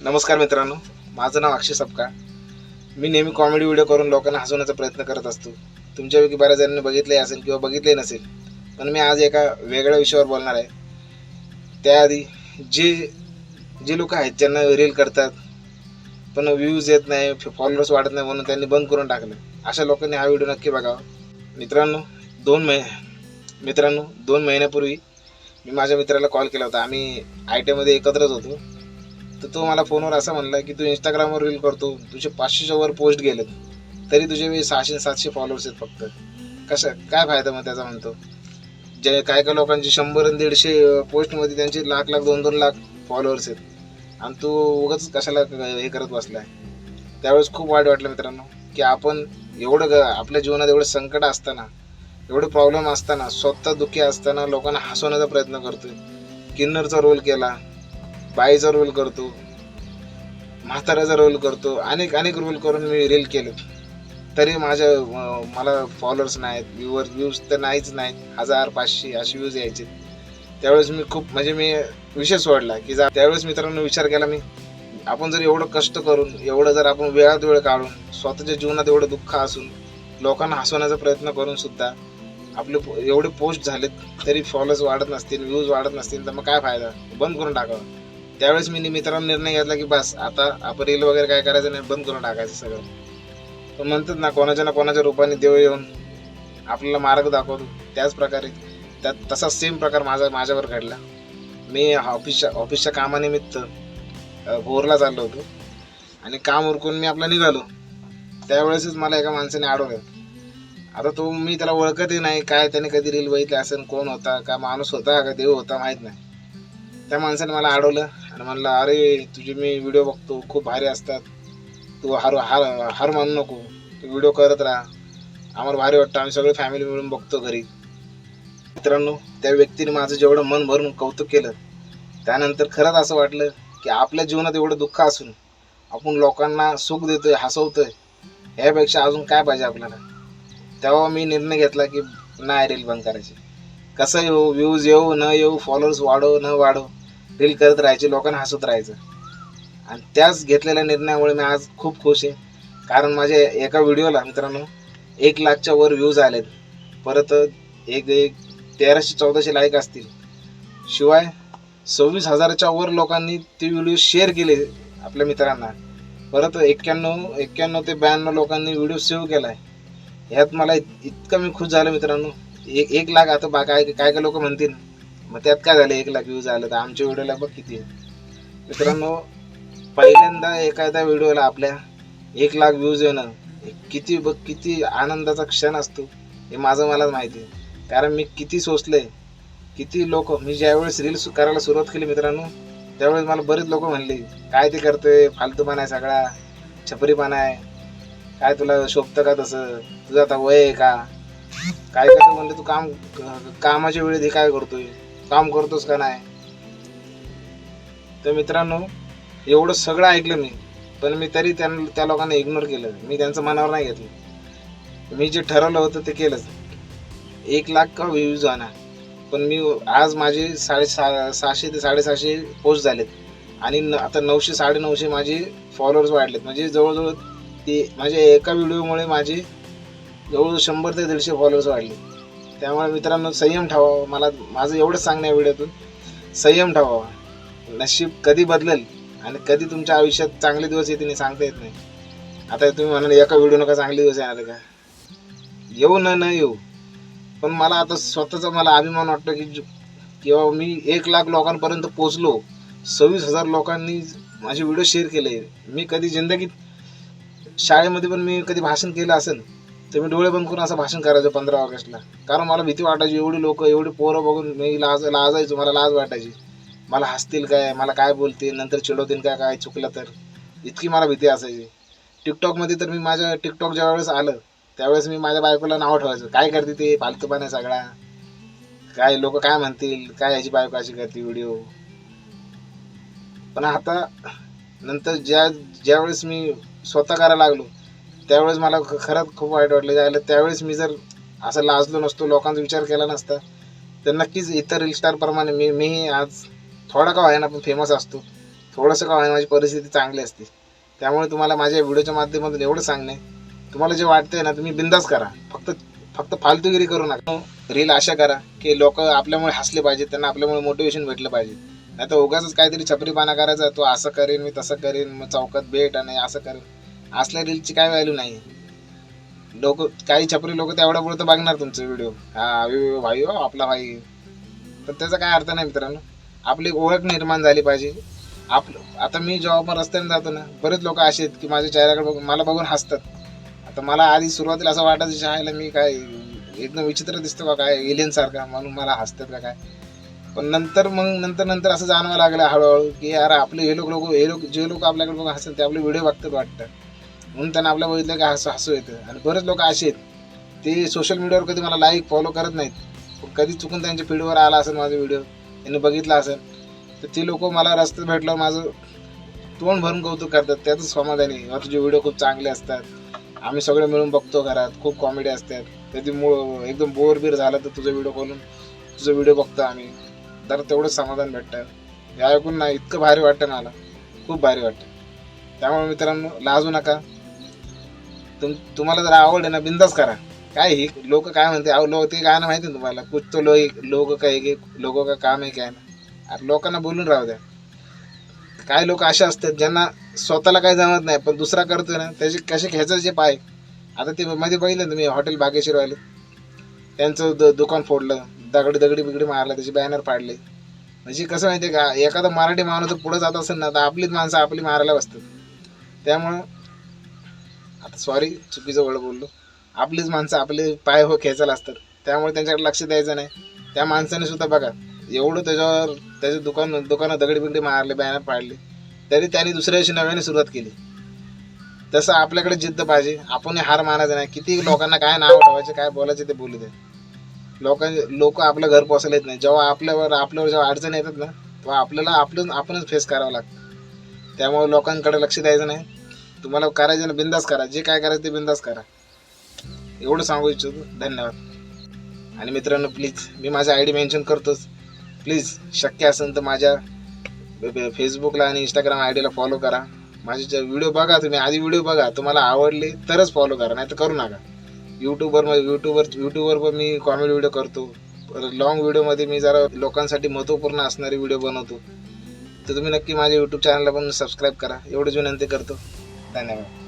नमस्कार मित्रांनो माझं नाव अक्षय सपका. मी नेहमी कॉमेडी व्हिडिओ करून लोकांना हसवण्याचा प्रयत्न करत असतो. तुमच्यापैकी बऱ्याच जणांनी बघितले असेल किंवा बघितले नसेल पण मी आज एका वेगळ्या विषयावर बोलणार आहे. त्याआधी जे जे लोक आहेत ज्यांना रील करतात पण व्ह्यूज येत नाही फॉलोअर्स वाढत नाही म्हणून त्यांनी बंद करून टाकलं. अशा लोकांनी हा व्हिडिओ नक्की बघावा. मित्रांनो दोन महिने मित्रांनो दोन महिन्यापूर्वी मी माझ्या मित्राला कॉल केला होता. आम्ही आय टीमध्ये एकत्रच होतो. तर तो मला फोनवर असं म्हणला की तू इंस्टाग्रामवर रील करतो तुझे पाचशेच्या वर पोस्ट गेलेत. तरी तुझे मी सहाशे सातशे फॉलोअर्स आहेत फक्त. कसं काय फायदा मग त्याचा म्हणतो? जे काय काय लोकांचे शंभर आणि दीडशे पोस्टमध्ये त्यांचे लाख लाख दोन दोन लाख फॉलोअर्स आहेत. आणि तू उगाच कशाला हे करत बसलाय? त्यावेळेस खूप वाईट वाटलं मित्रांनो की आपण एवढं ग आपल्या जीवनात एवढं संकट असताना एवढे प्रॉब्लेम असताना स्वतः दुःखी असताना लोकांना हसवण्याचा प्रयत्न करतोय. किन्नरचा रोल केला बाईचा रोल करतो म्हाताऱ्याचा रोल करतो अनेक अनेक रोल करून मी रील केले. तरी माझ्या मला फॉलोअर्स नाहीत व्ह्यूवर व्ह्यूज तर नाहीच नाहीत. हजार पाचशे असे व्ह्यूज यायचे. त्यावेळेस मी खूप म्हणजे मी विषय सोडला की जा त्यावेळेस मित्रांनो विचार केला मी आपण जर एवढं कष्ट करून एवढं जर आपण वेळात वेळ काढून स्वतःच्या जीवनात एवढं दुःख असून लोकांना हसवण्याचा प्रयत्न करून सुद्धा आपले एवढे पोस्ट झालेत तरी फॉलोअर्स वाढत नसतील व्ह्यूज वाढत नसतील तर मग काय फायदा? बंद करून टाकावं. त्यावेळेस मी मित्रांनो निर्णय घेतला की बस आता आपण रील वगैरे काय करायचं नाही बंद करून टाकायचं सगळं. पण म्हणतात ना कोणाच्या ना कोणाच्या रूपाने देव येऊन आपल्याला मार्ग दाखवतो. त्याच प्रकारे त्या तसा सेम प्रकार माझा माझ्यावर घडला. मी ऑफिसच्या ऑफिसच्या कामानिमित्त बोरला भोरला चाललो होतो. आणि काम उरकून मी आपला निघालो. त्यावेळेसच मला एका माणसाने आढळलं आता तो मी त्याला ओळखतही नाही काय त्याने कधी रील बघितली असेल कोण होता का माणूस होता का देव होता माहीत नाही. त्या माणसाने मला अडवलं आणि म्हणलं अरे तुझे मी व्हिडिओ बघतो खूप भारी असतात. तू हार हार हार मानू नको. तू व्हिडिओ करत राहा. आम्हाला भारी वाटतं. आम्ही सगळे फॅमिली मिळून बघतो घरी. मित्रांनो त्या व्यक्तीने माझं जेवढं मन भरून कौतुक केलं त्यानंतर खरंच असं वाटलं की आपल्या जीवनात एवढं दुःख असून आपण लोकांना सुख देतोय हसवतोय यापेक्षा अजून काय पाहिजे आपल्याला? तेव्हा मी निर्णय घेतला की नाही रील बंद करायची. कसं येऊ व्ह्यूज येऊ न येऊ फॉलोअर्स वाढव न वाढव रील करत राहायचे लोकांना हसत राहायचं. आणि त्याच घेतलेल्या निर्णयामुळे मी आज खूप खुश आहे. कारण माझ्या एका व्हिडिओला मित्रांनो एक लाखच्या वर व्ह्यूज आलेत. परत एक एक तेराशे चौदाशे लाईक असतील. शिवाय सव्वीस हजाराच्या वर लोकांनी ते व्हिडिओ शेअर केले आपल्या मित्रांना. परत एक्क्याण्णव एक्क्याण्णव ते ब्याण्णव लोकांनी व्हिडिओ सेव्ह केला आहे ह्यात मला इतकं मी खुश झालं मित्रांनो. एक एक लाख आता बा काय काय काय लोक म्हणतील? मग त्यात काय झालं? एक लाख व्ह्यूज आलं तर आमच्या व्हिडिओला बघ किती. आहे मित्रांनो पहिल्यांदा एखाद्या व्हिडिओला आपल्या एक लाख व्ह्यूज येणं किती बघ किती आनंदाचा क्षण असतो हे माझं मलाच माहिती आहे. कारण मी किती सोचलंय किती लोक मी ज्यावेळेस रील्स करायला सुरुवात केली मित्रांनो त्यावेळेस मला बरेच लोक म्हणले काय ते करतोय? फालतूपणा आहे सगळा छपरीपणा आहे. काय तुला शोभतं का तसं? तुझं आता वय आहे का? काय करतो म्हणलं तू काम कामाच्या वेळेत हे काय करतोय? काम करतोस का नाही? तर मित्रांनो एवढं सगळं ऐकलं मी पण मी तरी त्या त्या लोकांना इग्नोर केलं. मी त्यांचं मनावर नाही घेतलं. मी जे ठरवलं होतं ते केलंच. एक लाख का व्ह्यूज आणा पण मी आज माझे साडे सहाशे ते साडेसहाशे पोस्ट झालेत. आणि न- आता नऊशे साडेनऊशे माझे फॉलोअर्स वाढलेत. म्हणजे जवळजवळ ते माझ्या एका व्हिडिओमुळे माझे जवळजवळ शंभर ते दीडशे फॉलोअर्स वाढले. त्यामुळे मित्रांनो संयम ठेवावा. मला माझं एवढंच सांगणं या व्हिडिओतून. संयम ठेवावा. नशीब कधी बदलेल आणि कधी तुमच्या आयुष्यात चांगले दिवस येतील सांगता येत नाही. आता तुम्ही म्हणाल एका व्हिडिओ नका चांगले दिवस येणार का? येऊ न न येऊ. पण मला आता स्वतःचा मला अभिमान वाटतो की किंवा मी एक लाख लोकांपर्यंत पोचलो सव्वीस हजार लोकांनी माझे व्हिडिओ शेअर केले. मी कधी जिंदगीत शाळेमध्ये पण मी कधी भाषण केलं असेल तर मी डोळे बंद करून असं भाषण करायचं पंधरा ऑगस्टला. कारण मला भीती वाटायची एवढी लोक एवढी पोरं बघून मी लाज लाजायचो मला लाज वाटायची. मला हसतील काय मला काय बोलतील नंतर चिडवतील काय काय चुकलं तर. इतकी मला भीती असायची. टिकटॉकमध्ये तर मी माझ्या टिकटॉक ज्या वेळेस आलं त्यावेळेस मी माझ्या बायकोला नाव ठेवायचं. काय करते ते? फालतूपणा सगळा. काय लोक काय म्हणतील? काय ह्याची बायको अशी करते व्हिडिओ पण आता नंतर ज्या ज्यावेळेस मी स्वतः करायला लागलो त्यावेळेस मला खरंच खूप वाईट वाटलं. जायला त्यावेळेस मी जर असं लाजलो नसतो लोकांचा विचार केला नसता तर नक्कीच इतर रील स्टारप्रमाणे मी मीही आज थोडा का व्हायना पण फेमस असतो. थोडंसं का व्हायना माझी परिस्थिती चांगली असते. त्यामुळे तुम्हाला माझ्या व्हिडिओच्या माध्यमातून एवढं सांगणे तुम्हाला जे वाटतंय ना तुम्ही बिंदास करा. फक्त फक्त फालतूगिरी करू नका. रील अशा करा की लोक आपल्यामुळे हसले पाहिजे त्यांना आपल्यामुळे मोटिवेशन भेटलं पाहिजे नाही तर उगाच काहीतरी छपरीपाना करायचा तो असं करेन मी तसं करेन मग चौकात भेट आणि असं करेन. असल्या रीलची काय व्हॅल्यू नाही. लोक काही छपरी लोक तेवढ्या पुढे बघणार तुमचे व्हिडिओ हा भाई हो आपला भाई. तर त्याचा काय अर्थ नाही मित्रांनो. आपली ओळख निर्माण झाली पाहिजे. आपलं आता मी जेव्हा रस्त्याने जातो ना बरेच लोक असे आहेत की माझ्या चेहऱ्याकडे बघून मला बघून हसतात. आता मला आधी सुरुवातीला असं वाटायचं शाळेला मी काय एकदम विचित्र दिसतो का काय एलियन सारखा म्हणून मला हसतात का काय. पण नंतर मग नंतर नंतर असं जाणवायला लागलं हळूहळू की यार आपले हे लोक लोक हे लोक जे लोक आपल्याकडे बघून हसतात ते आपले व्हिडिओ बघतात वाटतं. म्हणून त्यांना आपल्या बघितलं की हसू हसू येतं. आणि बरेच लोक असे आहेत. ते सोशल मीडियावर कधी मला लाईक फॉलो करत नाहीत. पण कधी चुकून त्यांच्या फीडवर आला असेल माझा व्हिडिओ त्यांनी बघितला असेल तर ते लोक मला रस्त्यात भेटल्यावर माझं तोंड भरून कौतुक करतात. त्यातच समाधानी आहे. तुझे व्हिडिओ खूप चांगले असतात. आम्ही सगळे मिळून बघतो घरात. खूप कॉमेडी असतात. कधी मूळ एकदम बोर बीर झालं तर तुझा व्हिडिओ खोलून तुझा व्हिडिओ बघतो आम्ही. तर तेवढंच समाधान भेटतं. हे ऐकून ना इतकं भारी वाटतं मला. खूप भारी वाटतं. त्यामुळे मित्रांनो लाजू नका. तुम तुम्हाला जर आवड आहे ना बिंदास करा. काय ही? लोक काय म्हणते? अहो लोक ते गाणं माहिती ना तुम्हाला? कुछ तो लोक लोक काय की लोक का काम आहे काय ना? अरे लोकांना बोलून राहू द्या. काय लोक असे असतात ज्यांना स्वतःला काही जमत नाही पण दुसरा करतोय ना त्याचे कसे खेचायचे पाय? आता ते मध्ये बघितलं ना तुम्ही हॉटेल बागेश्वरवाले? त्यांचं द दुकान फोडलं दगडी दगडी बिगडी मारलं त्याचे बॅनर पाडले. म्हणजे कसं माहिती आहे का एखादा मराठी माणूस जर पुढे जात असेल ना तर आपलीच माणसं आपली मारायला बसतात. त्यामुळं आता सॉरी चुकीचं वळ बोललो. आपलीच माणसं आपले पाय हो खेचायला असतात. त्यामुळे त्यांच्याकडे लक्ष द्यायचं नाही. त्या माणसाने सुद्धा बघा एवढं त्याच्यावर त्याचे दुकान दुकानं दगडी बिगडी मारले बॅनर पाडले तरी त्यांनी दुसऱ्या दिवशी नव्याने सुरुवात केली. तसं आपल्याकडे जिद्द पाहिजे. आपण हार मानायचं नाही. किती लोकांना काय नाव ठेवायचे काय बोलायचे ते बोलू दे लोकां लोक आपलं घर पोचायला येत नाही. जेव्हा आपल्यावर आपल्यावर जेव्हा अडचणी येतात ना तेव्हा आपल्याला आपलं आपणच फेस करावं लागतं. त्यामुळे लोकांकडे लक्ष द्यायचं नाही. तुम्हाला करायचं ना बिंदास करा. जे काय करायचं ते बिंदास करा. एवढं सांगू इच्छितो. धन्यवाद. आणि मित्रांनो प्लीज मी माझा आय डी मेन्शन करतोच. प्लीज शक्य असेल तर माझ्या फेसबुकला आणि इंस्टाग्राम आय डीला फॉलो करा. माझे व्हिडिओ बघा तुम्ही. आधी व्हिडिओ बघा. तुम्हाला आवडले तरच फॉलो करा. नाही तर करू नका. यूट्यूबवर यूट्यूबवर यूट्यूबवर पण मी कॉमेडी व्हिडिओ करतो. लॉंग व्हिडिओमध्ये मी जरा लोकांसाठी महत्त्वपूर्ण असणारे व्हिडिओ बनवतो. तर तुम्ही नक्की माझ्या यूट्यूब चॅनलला पण सबस्क्राईब करा. एवढीच विनंती करतो. धन्यवाद